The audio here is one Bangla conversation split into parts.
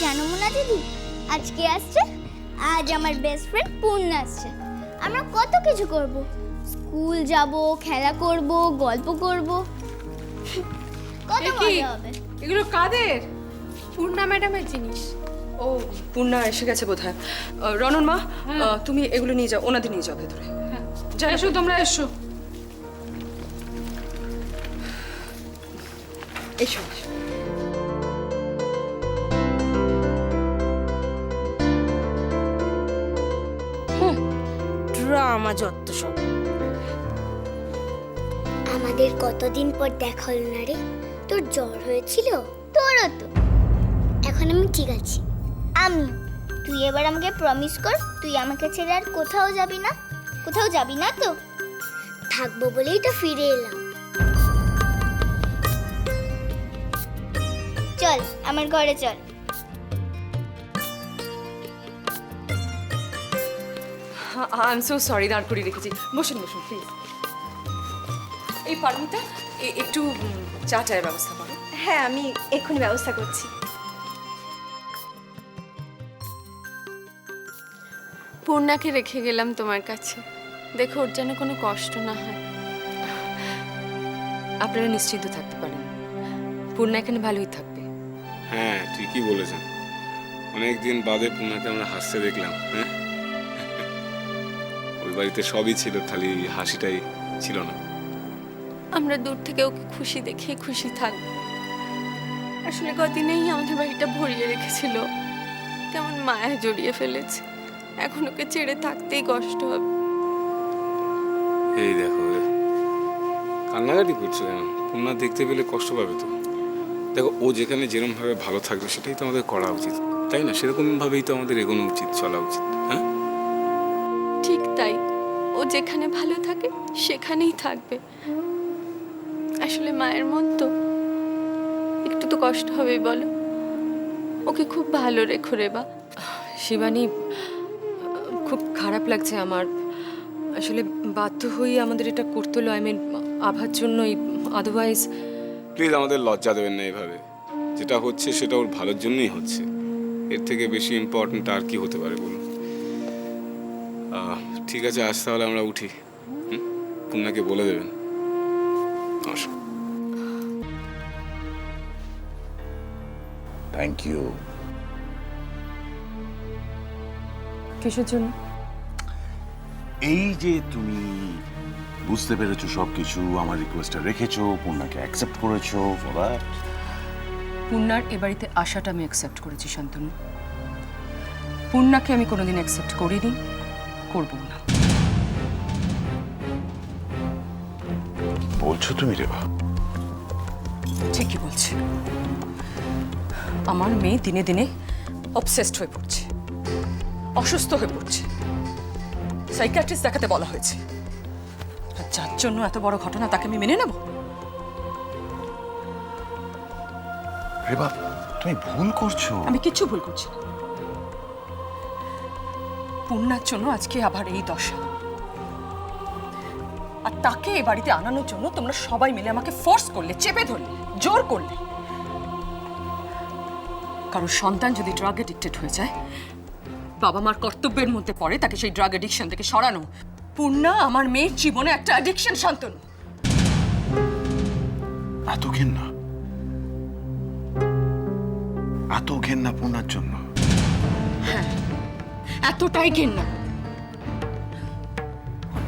জানো মোনা দিদি? আজকে আসছে আজ আমার বেস্ট ফ্রেন্ড পূর্ণা আসছে। আমরা কত কিছু করব। স্কুল যাব খেলা করব গল্প করব। কত মজা হবে। এগুলো কাদের? পূর্ণা ম্যাডামের জিনিস। ও পূর্ণা এসে গেছে বোধ হয় রনন মা তুমি এগুলো নিয়ে যাও ওনাদের নিয়ে যাও ভেতরে। যাই এসো তোমরা এসো। এসো এসো। ড্রামা যত সব। আমাদের কতদিন পর দেখা হলো না রে? তোর জ্বর হয়েছিল? তোরও তো। এখন আমি ঠিক আছি। আমি, তুই এবার আমাকে প্রমিস কর, তুই আমাকে ছেড়ে আর কোথাও যাবি না? কোথাও যাবি না তো? থাকব বলেই তো ফিরে এলাম। চল, আমার ঘরে চল। আই এম সো সরি দাঁড় করিয়ে রেখেছি। বসুন বসুন প্লিজ এই পারমিতা একটু চা চায়ের ব্যবস্থা করো। হ্যাঁ আমি এক্ষুনি ব্যবস্থা করছি। পূর্ণাকে রেখে গেলাম তোমার কাছে। দেখো ওর যেন কোনো কষ্ট না হয়। আপনারা নিশ্চিন্ত থাকতে পারেন। পূর্ণা এখানে ভালোই থাকবে। হ্যাঁ ঠিকই বলেছেন। অনেকদিন বাদে পুনাকে আমরা হাসতে দেখলাম হ্যাঁ? বাড়িতে সবই ছিল খালি হাসিটাই ছিল না। আমরা দূর থেকে ওকে খুশি দেখে খুশি থাকব আসলে কদিনেই আমাদের বাড়িটা ভরিয়ে রেখেছিল। কেমন মায়া জড়িয়ে ফেলেছে। এখন ওকে ছেড়ে থাকতেই কষ্ট হবে। এই দেখো কান্নাকাটি করছ কেন? পুনা দেখতে পেলে কষ্ট পাবে তো। দেখো ও যেখানে যেরকম ভাবে ভালো থাকবে সেটাই তো আমাদের করা উচিত। তাই না? সেরকম ভাবেই তো আমাদের এগোনো উচিত চলা উচিত হ্যাঁ? ঠিক তাই। ও যেখানে ভালো থাকে সেখানেই থাকবে। আসলে মায়ের মন তো একটু তো কষ্ট হবেই বলো। ওকে খুব ভালো রেখো রে বা শিবানী খুব খারাপ লাগছে আমার। আসলে বাধ্য হয়ে আমাদের এটা করতে হলো আই মিন আভার জন্যই। আদারওয়াইজ প্লিজ আমাদের লজ্জা দেবেন না এভাবে। যেটা হচ্ছে সেটা ওর ভালোর জন্যই হচ্ছে। এর থেকে বেশি ইম্পর্ট্যান্ট আর কি হতে পারে বলুন। ঠিক আছে আজ তাহলে আমরা উঠি। পুনাকে বলে দেবেন। আসো। থ্যাংক ইউ কিসের জন্য? এই যে তুমি বুঝতে পেরেছ সব কিছু আমার রিকোয়েস্টটা রেখেছো পূর্ণাকে অ্যাকসেপ্ট করেছ that. পূর্ণার এ বাড়িতে আসাটা আমি অ্যাকসেপ্ট করেছি শান্তনু। পূর্ণাকে আমি কোনোদিন অ্যাকসেপ্ট করিনি। করব না। বলছো তুমি রেবা ঠিকই বলছি। আমার মেয়ে দিনে দিনে অবসেসড হয়ে পড়ছে। অসুস্থ হয়ে পড়ছে। সাইকিয়াট্রিস্ট দেখাতে বলা হয়েছে। আর যার জন্য এত বড় ঘটনা তাকে আমি মেনে নেব? রেবা তুমি ভুল করছ। আমি কিচ্ছু ভুল করছি না। পূর্ণার জন্য আজকে আবার এই দশা। আর তাকে এ বাড়িতে আনানোর জন্য তোমরা সবাই মিলে আমাকে ফোর্স করলে চেপে ধরলে জোর করলে। কারণ সন্তান যদি ড্রাগ এডিক্টেড হয়ে যায় বাবা মার কর্তব্যের মধ্যে পড়ে তাকে সেই ড্রাগ এডিকশন থেকে সরানো। পূর্ণা আমার মেয়ের জীবনে একটা অ্যাডিকশন শান্তনু। এত ঘেন্না। এত ঘেন্না পূর্ণার জন্য। এতটাই ঘেন্না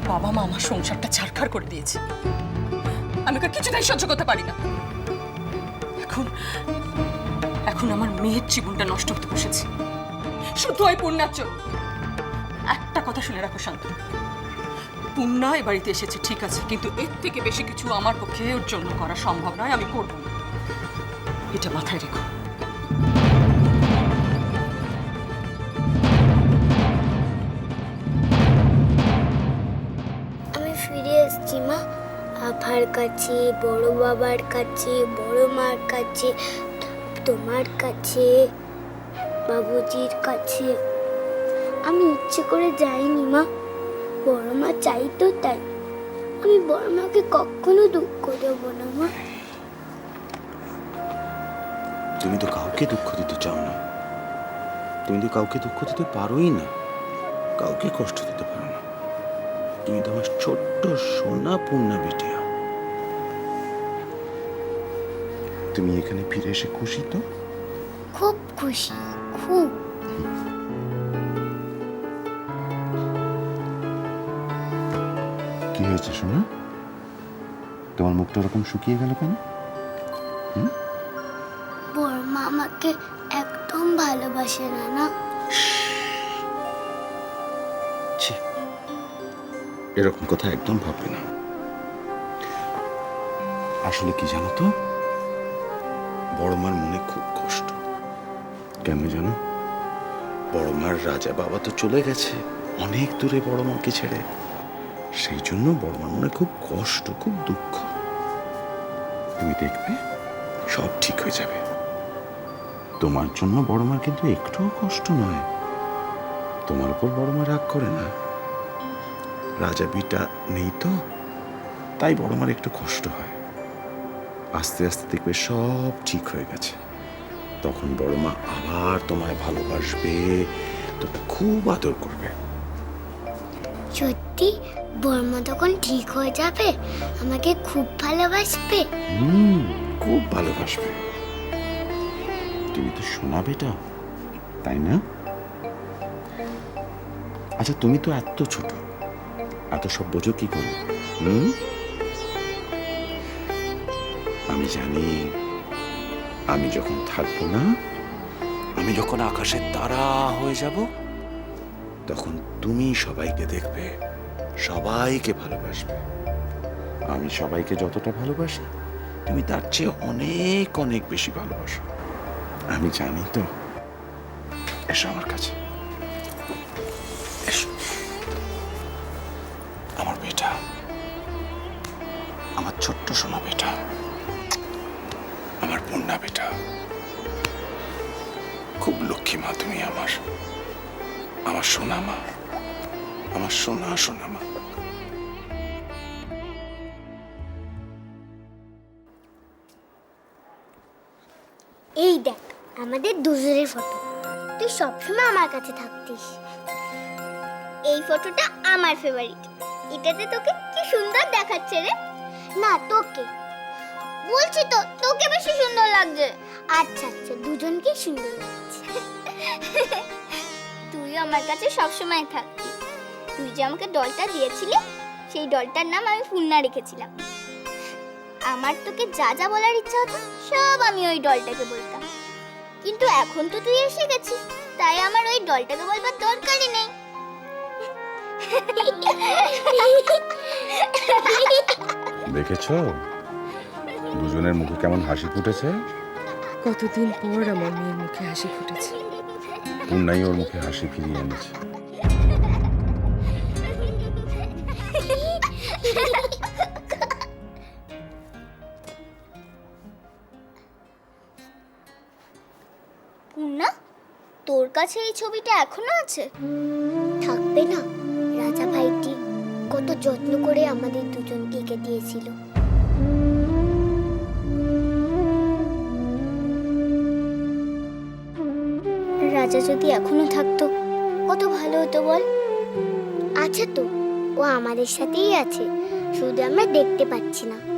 বাবা মা আমার সংসারটা ছাড়খাড় করে দিয়েছে। আমি ওকে কিছুতেই সহ্য করতে পারি না। এখন এখন আমার মেয়ের জীবনটা নষ্ট হতে বসেছে। শুধু ওই পূর্ণার জন্য। একটা কথা শুনে রাখো, শান্ত। পূর্ণা এ বাড়িতে এসেছে, ঠিক আছে, কিন্তু এর থেকে বেশি কিছু আমার পক্ষে ওর জন্য করা সম্ভব নয়, আমি করব না। এটা মাথায় রেখো। আভার কাছে, বড় বাবার কাছে, বড় মার কাছে, তোমার কাছে, বাবুজির কাছে। আমি ইচ্ছে করে যাইনি মা। বড় মা চাইতো তাই। আমি বড় মাকে কখনো দুঃখ দেবো না মা। তুমি তো কাউকে দুঃখ দিতে চাও না। তুমি তো কাউকে দুঃখ দিতে পারোই না। কাউকে কষ্ট দিতে পারো না। তুমি তো আমার ছোট্ট সোনা পূর্ণা বিটিয়া। তুমি এখানে ফিরে এসে খুশি তো? খুব খুশি খুব। কি হয়েছে সোনা? তোমার মুখটা ওরকম শুকিয়ে গেল কেন? বড়মা আমাকে একদম ভালোবাসে না না? এরকম কথা একদম ভাববে না। আসলে কি জানো তো? বড় মার মনে খুব কষ্ট। কেন জানো? বড় মার রাজা বাবা তো চলে গেছে, অনেক দূরে বড় মাকে ছেড়ে। সেই জন্য বড় মার মনে খুব কষ্ট, খুব দুঃখ। তুমি দেখবে, সব ঠিক হয়ে যাবে। তোমার জন্য বড় মার কিন্তু একটুও কষ্ট নয়। তোমার উপর বড় মা রাগ করে না। রাজা বিটা নেই তো, তাই বড় মার একটু কষ্ট হয়। আস্তে আস্তে দেখবে সব ঠিক হয়ে গেছে। তখন বড় মা আবার তোমায় ভালোবাসবে তোকে খুব আদর করবে। সত্যি? বর্মা তখন ঠিক হয়ে যাবে? আমাকে খুব ভালোবাসবে? হুম খুব ভালোবাসবে। তুমি তো শোনা বেটা তাই না? আচ্ছা তুমি তো এত ছোট এত সব বোঝো কি করে? হুম? আমি জানি। আমি যখন থাকব না, আমি যখন আকাশের তারা হয়ে যাব, তখন তুমি সবাইকে দেখবে, সবাইকে ভালোবাসবে। আমি সবাইকে যতটা ভালোবাসি, তুমি তার চেয়ে অনেক অনেক বেশি ভালোবাসো। আমি জানি তো, এসো আমার কাছে। আমার বেটা, আমার ছোট্ট সোনা বেটা। আমার পূর্ণা বেটা। খুব লক্ষ্মী মা তুমি আমার। আমার সোনা মা। আমার সোনা সোনা মা। এই দেখ, আমাদের দুজনের ফটো। তুই সবসময় আমার কাছে থাকতিস। এই ফটোটা আমার ফেভারিট এটাতে তোকে কি সুন্দর দেখাচ্ছে রে? না, তোকে। বলছি তো, তোকে বেশি সুন্দর লাগছে। আচ্ছা আচ্ছা দুজনকে সুন্দর লাগছে। তুই আমার কাছে সবসময় থাকতি তুই যে আমাকে ডলটা দিয়েছিলি, সেই ডলটার নাম আমি পূর্ণা রেখেছিলাম। আমার তোকে যা যা বলার ইচ্ছা হতো, সব আমি ওই ডলটাকে বলতাম। কিন্তু এখন তো তুই এসে গেছিস, তাই আমার ওই ডলটাকে বলবার দরকারই নেই। দেখেছ? দুজনের মুখে কেমন হাসি ফুটেছে? কতদিন পর আমার মেয়ের মুখে হাসি ফুটেছে। পূর্ণাই ওর মুখে হাসি ফিরিয়ে এনেছে। পূর্ণা তোর কাছে এই ছবিটা এখনও আছে? থাকবে না। রাজা ভাইটি কত যত্ন করে আমাদের দুজনকে এঁকে দিয়েছিল। রাজা যদি এখনও থাকতো, কত ভালো হতো বল? আছে তো, ও আমাদের সাথেই আছে, শুধু আমরা দেখতে পাচ্ছি না।